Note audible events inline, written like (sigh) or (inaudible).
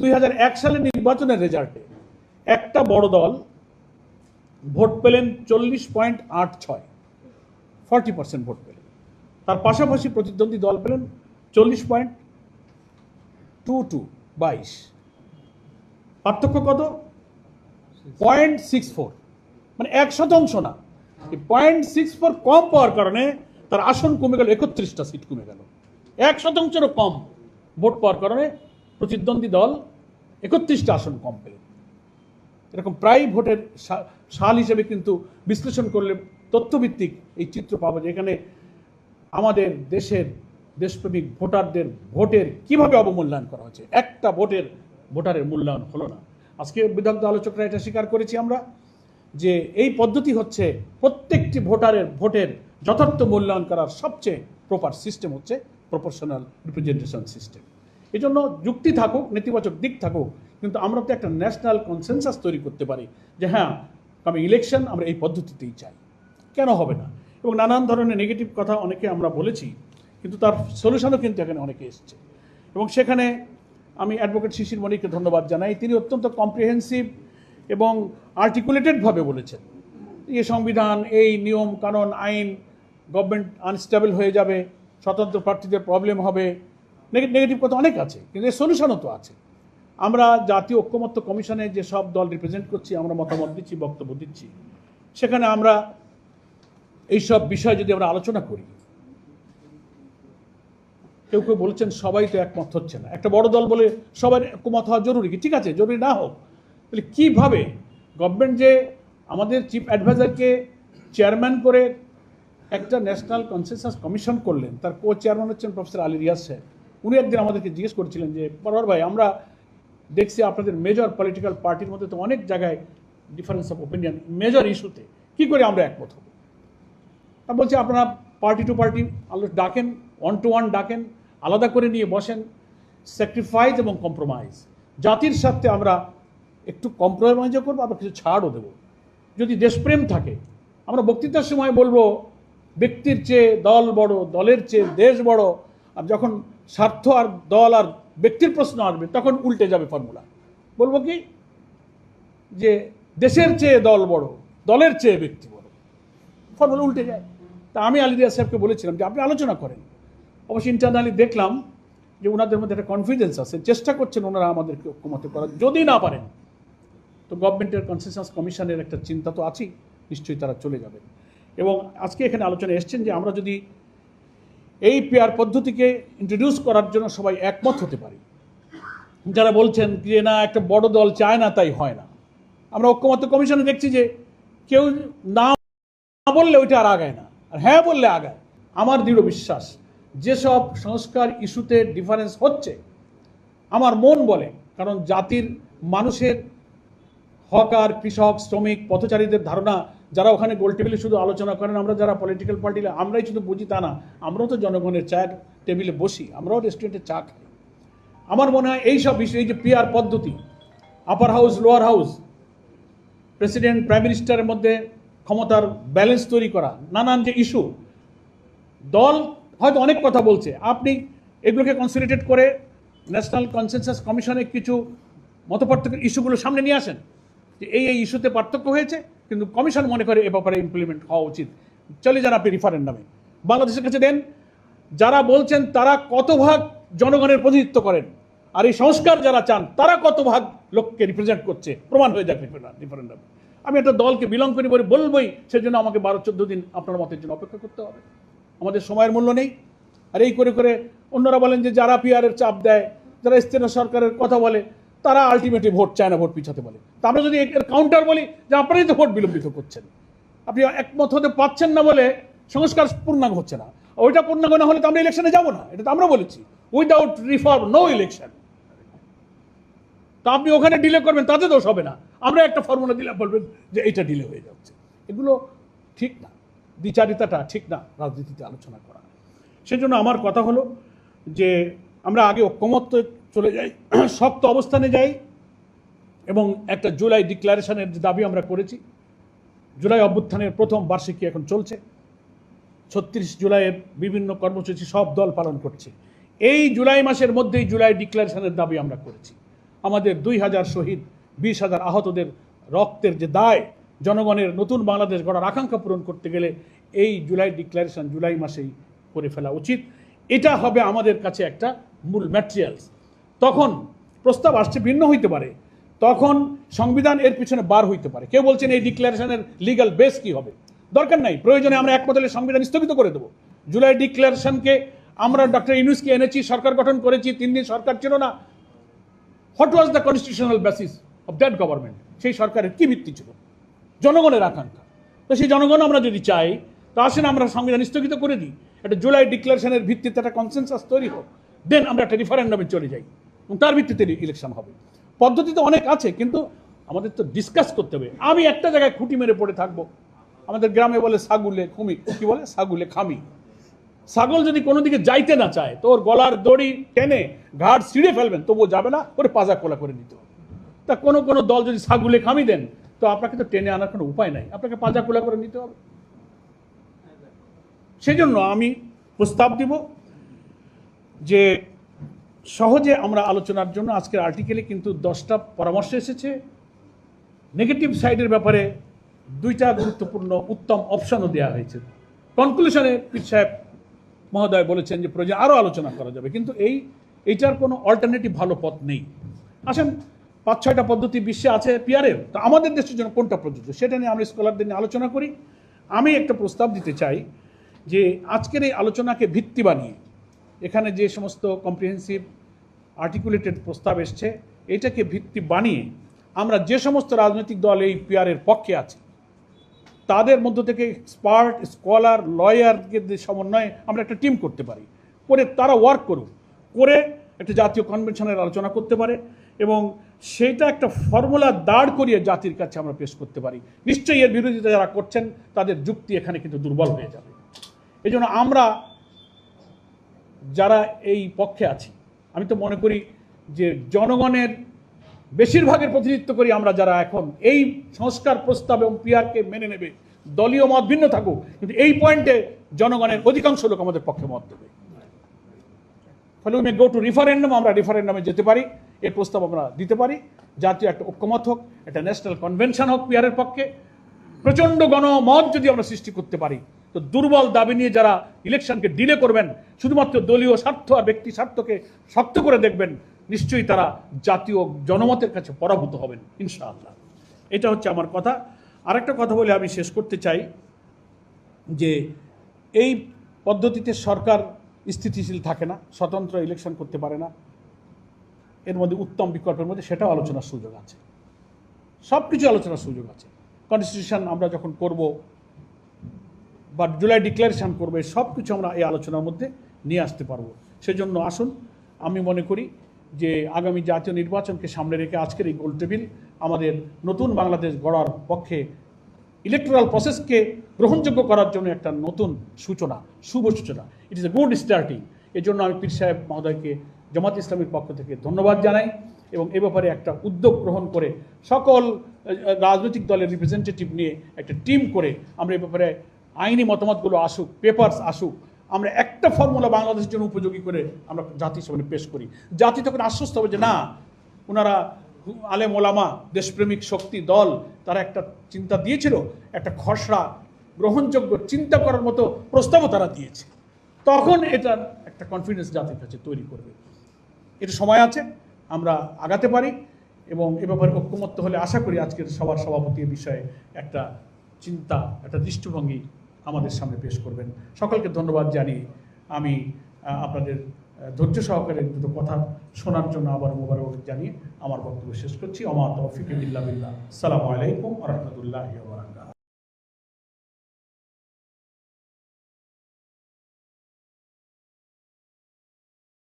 দুই হাজার এক সালের নির্বাচনের রেজাল্টে একটা বড় দল ভোট পেলেন চল্লিশ পয়েন্ট আট ছয়, ফর্টি পার্সেন্ট ভোট পেলেন। তার পাশাপাশি প্রতিদ্বন্দ্বী দল পেলেন চল্লিশ পয়েন্ট টু টু বাইশ। পার্থক্য কত? পয়েন্ট সিক্স ফোর মানে এক শতাংশ না। পয়েন্ট সিক্স ফোর কম পাওয়ার কারণে তার আসন কমে গেল, একত্রিশটা সিট কমে গেল। এক শতাংশেরও কম ভোট পাওয়ার কারণে প্রতিদ্বন্দ্বী দল একত্রিশটা আসন কম পেল। এরকম প্রায় ভোটের সাল হিসেবে কিন্তু বিশ্লেষণ করলে তথ্যভিত্তিক এই চিত্র পাবো যে এখানে আমাদের দেশের দেশপ্রেমিক ভোটারদের ভোটের কীভাবে অবমূল্যায়ন করা হয়েছে। একটা ভোটের, ভোটারের মূল্যায়ন হলো না। আজকে বিদগ্ধ আলোচকরা এটা স্বীকার করেছি আমরা যে এই পদ্ধতি হচ্ছে প্রত্যেকটি ভোটারের ভোটের যথার্থ মূল্যায়ন করার সবচেয়ে প্রপার সিস্টেম হচ্ছে প্রপোর্শনাল রিপ্রেজেন্টেশন সিস্টেম এই জন্য যুক্তি থাকুক, নেতিবাচক দিক থাকুক, কিন্তু আমরা তো একটা ন্যাশনাল কনসেনসাস তৈরি করতে পারি যে হ্যাঁ আমি ইলেকশন আমরা এই পদ্ধতিতেই চাই। কেন হবে না? এবং নানান ধরনের নেগেটিভ কথা অনেকে আমরা বলেছি, কিন্তু তার সলিউশনও কিন্তু এখানে অনেকে এসছে। এবং সেখানে আমি অ্যাডভোকেট শিশির মণিকে ধন্যবাদ জানাই। তিনি অত্যন্ত কম্প্রিহেন্সিভ এবং আর্টিকুলেটেডভাবে বলেছেন এই সংবিধান, এই নিয়ম, কানুন, আইন গভর্নমেন্ট আনস্টেবল হয়ে যাবে, স্বতন্ত্র প্রার্থীদের প্রবলেম হবে নেগেটিভ কথা অনেক আছে, কিন্তু এর সলিউশনও তো আছে। আমরা জাতীয় ঐক্যমত্য কমিশনে যে সব দল রিপ্রেজেন্ট করছি, আমরা মতামত দিচ্ছি, বক্তব্য দিচ্ছি। সেখানে আমরা এইসব বিষয় যদি আমরা আলোচনা করি, কেউ কেউ বলছেন সবাই তো একমত হচ্ছে না। একটা বড় দল বলে সবার একমত হওয়া জরুরি কি? ঠিক আছে, জরুরি না হোক। তাহলে কীভাবে গভর্নমেন্ট যে আমাদের চিফ অ্যাডভাইজারকে চেয়ারম্যান করে একটা ন্যাশনাল কনসেনসাস কমিশন করলেন, তার কো চেয়ারম্যান হচ্ছেন প্রফেসর আলী রিয়াজ সাহেব। উনি একদিন আমাদেরকে জিজ্ঞেস করছিলেন যে পরবার ভাই, আমরা দেখছি আপনাদের মেজর পলিটিক্যাল পার্টির মধ্যে তো অনেক জায়গায় ডিফারেন্স অফ ওপিনিয়ন মেজর ইস্যুতে কী করে আমরা একমত হব? আমি বলছি, আপনারা পার্টি টু পার্টি ডাকেন ওয়ান টু ওয়ান ডাকেন, আলাদা করে নিয়ে বসেন স্যাক্রিফাইস এবং কম্প্রোমাইজ জাতির স্বার্থে আমরা একটু কম্প্রোমাইজও করব আবার কিছু ছাড়ও দেবো। যদি দেশপ্রেম থাকে, আমরা বক্তৃতার সময় বলব, ব্যক্তির চেয়ে দল বড়, দলের চেয়ে দেশ বড় আর যখন স্বার্থ আর দল আর ব্যক্তির প্রশ্ন আসবে, তখন উল্টে যাবে ফর্মুলা বলব কি? যে দেশের চেয়ে দল বড়, দলের চেয়ে ব্যক্তি বড়। ফর্মুলা উল্টে যায়। তা আমি আলিদিয়া সাহেবকে বলেছিলাম যে, আপনি আলোচনা করেন। অবশ্য ইন্টারনালি দেখলাম যে ওনাদের মধ্যে একটা কনফিডেন্স আছে, চেষ্টা করছেন ওনারা আমাদেরকে ঐক্যমতে করার। যদি না পারেন, তো গভর্নমেন্টের কনসেনসাস কমিশনের একটা চিন্তা তো আছেই, নিশ্চয়ই তারা চলে যাবেন। এবং আজকে এখানে আলোচনা এসছেন যে, আমরা যদি এই পেয়ার পদ্ধতিকে ইন্ট্রোডিউস করার জন্য সবাই একমত হতে পারি। যারা বলছেন যে, না, একটা বড় দল চায় না, তাই হয় না। আমরা ঐক্যমত্য কমিশনে দেখছি যে, কেউ না বললে ওইটা আর আগায় না। আর হ্যাঁ বললে আগায়। আমার দৃঢ় বিশ্বাস, যেসব সংস্কার ইস্যুতে ডিফারেন্স হচ্ছে, আমার মন বলে, কারণ জাতির মানুষের হকার কৃষক, শ্রমিক, পথচারীদের ধারণা যারা ওখানে গোল টেবিলে শুধু আলোচনা করেন, আমরা যারা পলিটিক্যাল পার্টি আমরাই শুধু বুঝি তা না। আমরাও তো জনগণের চায়ের টেবিলে বসি, আমরাও রেস্টুরেন্টে চা খাই। আমার মনে হয় এই সব বিষয়, এই যে পিআর পদ্ধতি upper house lower house president prime মিনিস্টারের মধ্যে ক্ষমতার ব্যালেন্স তৈরি করা, নানান যে ইস্যু দল হয়তো অনেক কথা বলছে। আপনি এগুলোকে কনসিডারেটেড করে ন্যাশনাল কনসেনসাস কমিশনে কিছু মতপার্থক্যের ইস্যুগুলো সামনে নিয়ে আসেন। যে এই এই ইস্যুতে পার্থক্য হয়েছে কিন্তু কমিশন মনে করে এ ব্যাপারে ইমপ্লিমেন্ট হওয়া উচিত। চলে যান আপনি রিফারেন্ডামে বাংলাদেশের কাছে দেন, যারা বলছেন তারা কত ভাগ জনগণের প্রতিনিধিত্ব করেন, আর এই সংস্কার যারা চান তারা কত ভাগ লোককে রিপ্রেজেন্ট করছে, প্রমাণ হয়ে যাক রিফারেন্ডামে আমি একটা দলকে বিলং করি বলে বলবই, সেজন্য আমাকে বারো চোদ্দ দিন আপনার মতের জন্য অপেক্ষা করতে হবে। আমাদের সময়ের মূল্য নেই। আর এই করে করে অন্যরা বলেন যে যারা পিআরের চাপ দেয়, যারা স্থানীয় সরকারের কথা বলে তারা আলটিমেটলি ভোট চায় না, ভোট পিছাতে বলে। তা আমরা যদি এর কাউন্টার বলি যে আপনারাই তো ভোট বিলম্বিত করছেন। আপনি একমত হতে পারছেন না বলে সংস্কার পূর্ণাঙ্গ হচ্ছে না। ওইটা পূর্ণাঙ্গ না হলে তো আমরা ইলেকশনে যাব না, এটা তো আমরা বলেছি। উইদাউট রিফর্ম নো ইলেকশন তা আপনি ওখানে ডিলে করবেন, তাতে দোষ হবে না। আমরা একটা ফর্মুলা দিলে বলবেন যে এইটা ডিলে হয়ে যাচ্ছে। এগুলো ঠিক না। দ্বিচারিতাটা ঠিক না, রাজনীতিতে আলোচনা করা। সেজন্য আমার কথা হলো যে আমরা আগে ঐক্যমত্য চলে যাই, (clears throat) শক্ত অবস্থানে যাই, এবং একটা জুলাই ডিক্লারেশনের যে দাবি আমরা করেছি, জুলাই অভ্যুত্থানের প্রথম বার্ষিকী এখন চলছে। ছত্রিশ জুলাইয়ের বিভিন্ন কর্মসূচি সব দল পালন করছে। এই জুলাই মাসের মধ্যেই জুলাই ডিক্লারেশনের দাবি আমরা করেছি। আমাদের দুই হাজার শহীদ, বিশ হাজার আহতদের রক্তের যে দায়, জনগণের নতুন বাংলাদেশ গড়ার আকাঙ্ক্ষা পূরণ করতে গেলে এই জুলাই ডিক্লারেশন জুলাই মাসেই করে ফেলা উচিত। এটা হবে আমাদের কাছে একটা মূল ম্যাটেরিয়ালস তখন প্রস্তাব আসছে ভিন্ন হইতে পারে। তখন সংবিধান এর পিছনে বার হইতে পারে। কেউ বলছেন এই ডিক্লারেশনের লিগ্যাল বেস কি হবে? দরকার নাই। প্রয়োজনে আমরা এক বদলে সংবিধান স্থগিত করে দেবো। জুলাই ডিক্লারেশনকে আমরা ডক্টর ইউনুসকে এনেছি, সরকার গঠন করেছি, তিন দিন সরকার ছিল না। What was the constitutional basis of that government সেই সরকারের কি ভিত্তি ছিল? জনগণের আকাঙ্ক্ষা। তো সেই জনগণ আমরা যদি চাই, তা আসেন আমরা সংবিধান স্থগিত করে দিই। একটা জুলাই ডিক্লারেশনের ভিত্তিতে একটা কনসেনসাস তৈরি হোক। দেন আমরা একটা রিফারেন্ডামে চলে যাই। এবং তার ভিত্তিতে ইলেকশন হবে। পদ্ধতি তো অনেক আছে, কিন্তু আমাদের তো ডিসকাস করতে হবে। আমি একটা জায়গায় খুঁটি মেরে পড়ে থাকব। আমাদের গ্রামে বলে সাগুলে খুমি, কি বলে? সাগুলে খামি। ছাগল যদি কোনো দিকে যাইতে না চায়, তো ওর গলার দড়ি টেনে ঘাট ছিঁড়ে ফেলবেন, তবুও যাবে না, ওরে পাজা কোলা করে নিতে হবে। তা কোনো কোনো দল যদি ছাগুলে খামি দেন, তো আপনাকে তো টেনে আনার কোনো উপায় নাই। আপনাকে পাজা কোলা করে নিতে হবে। সেই জন্য আমি প্রস্তাব দিব যে সহজে আমরা আলোচনার জন্য আজকের আর্টিকেলে কিন্তু দশটা পরামর্শ এসেছে। নেগেটিভ সাইডের ব্যাপারে দুইটা গুরুত্বপূর্ণ উত্তম অপশনও দেওয়া হয়েছে। কনক্লুশনে পীর সাহেব মহোদয় বলেছেন যে প্রয়োজন আরও আলোচনা করা যাবে, কিন্তু এই, এইটার কোনো অল্টারনেটিভ ভালো পথ নেই। আসেন, পাঁচ, ছয়টা পদ্ধতি বিশ্বে আছে পিয়ারের তো আমাদের দেশের জন্য কোনটা প্রযোজ্য সেটা নিয়ে আমরা স্কলারদের নিয়ে আলোচনা করি। আমি একটা প্রস্তাব দিতে চাই যে আজকের এই আলোচনাকে ভিত্তি বানিয়ে এখানে যে সমস্ত কম্প্রিহেন্সিভ আর্টিকুলেটেড প্রস্তাব এসছে, এটাকে ভিত্তি বানিয়ে আমরা যে সমস্ত রাজনৈতিক দল এই পিয়ারের পক্ষে আছে, তাদের মধ্য থেকে এক্সপার্ট স্কলার লয়ারদের সমন্বয়ে আমরা একটা টিম করতে পারি। করে তারা ওয়ার্ক করুক, করে একটা জাতীয় কনভেনশনের আলোচনা করতে পারে এবং সেটা একটা ফর্মুলা দাঁড় করিয়ে জাতির কাছে আমরা পেশ করতে পারি। নিশ্চয়ই এর বিরোধিতা যারা করছেন, তাদের যুক্তি এখানে কিন্তু দুর্বল হয়ে যাবে। এই আমরা যারা এই পক্ষে আছি। আমি তো মনে করি যে জনগণের বেশিরভাগের প্রতিনিধিত্ব করি আমরা যারা এখন। এই সংস্কার প্রস্তাব এবং পিআরকে মেনে নেবে, দলীয় মত ভিন্ন থাকুক, কিন্তু এই পয়েন্টে জনগণের অধিকাংশ লোক আমাদের পক্ষে মত দেবে। ফলে মে গো টু রিফারেন্ডাম আমরা রিফারেন্ডামে যেতে পারি, এর প্রস্তাব আমরা দিতে পারি। জাতীয় একটা ঐক্যমত হোক, একটা ন্যাশনাল কনভেনশন হোক পিয়ারের পক্ষে। প্রচণ্ড গণমত যদি আমরা সৃষ্টি করতে পারি তো দুর্বল দাবি নিয়ে যারা ইলেকশনকে ডিলে করবেন, শুধুমাত্র দলীয় স্বার্থ আর ব্যক্তি স্বার্থকে শক্ত করে দেখবেন, নিশ্চয়ই তারা জাতীয় জনমতের কাছে পরাভূত হবেন, ইনশাআল্লাহ। এটা হচ্ছে আমার কথা। আরেকটা কথা বলে আমি শেষ করতে চাই যে এই পদ্ধতিতে সরকার স্থিতিশীল থাকে না, স্বতন্ত্র ইলেকশন করতে পারে না, এর মধ্যে উত্তম বিকল্পের মধ্যে সেটাও আলোচনার সুযোগ আছে। সব কিছু আলোচনার সুযোগ আছে। কনস্টিটিউশন আমরা যখন করব বা জুলাই ডিক্লারেশন করবে সব কিছু আমরা এই আলোচনার মধ্যে নিয়ে আসতে পারব। সেজন্য আসুন, আমি মনে করি যে আগামী জাতীয় নির্বাচনকে সামনে রেখে আজকের এই গোল টেবিল আমাদের নতুন বাংলাদেশ গড়ার পক্ষে ইলেকট্রাল প্রসেসকে গ্রহণযোগ্য করার জন্য একটা নতুন সূচনা, শুভ সূচনা। It is a good starting এর জন্য আমি পীর সাহেব মহোদয়কে, জামাত ইসলামের পক্ষ থেকে ধন্যবাদ জানাই এবং এ ব্যাপারে একটা উদ্যোগ গ্রহণ করে সকল রাজনৈতিক দলের রিপ্রেজেন্টেটিভ নিয়ে একটা টিম করে আমরা এ ব্যাপারে আইনি মতামতগুলো আসুক পেপারস আসুক, আমরা একটা ফর্মুলা বাংলাদেশের জন্য উপযোগী করে আমরা জাতির সামনে পেশ করি। জাতি তখন আশ্বস্ত হবে যে না, ওনারা আলেম ওলামা, দেশপ্রেমিক শক্তি, দল, তারা একটা চিন্তা দিয়েছিল, একটা খসড়া গ্রহণযোগ্য চিন্তা করার মতো প্রস্তাবও তারা দিয়েছে। তখন এটার একটা কনফিডেন্স জাতির কাছে তৈরি করবে। এটা সময় আছে, আমরা আগাতে পারি এবং এ ব্যাপারে ঐক্যমত্য হলে আশা করি আজকের সবার সভাপতি বিষয়ে একটা চিন্তা, একটা দৃষ্টিভঙ্গি আমাদের সামনে পেশ করবেন। সকলকে ধন্যবাদ জানিয়ে আমি আপনাদের ধৈর্য সহকারে দুটো কথা শোনার জন্য আবার মোবারক জানিয়ে আমার বক্তব্য শেষ করছি। অমা তৌফিক বিল্লা সালামু আলাইকুম রহমতুল্লাহ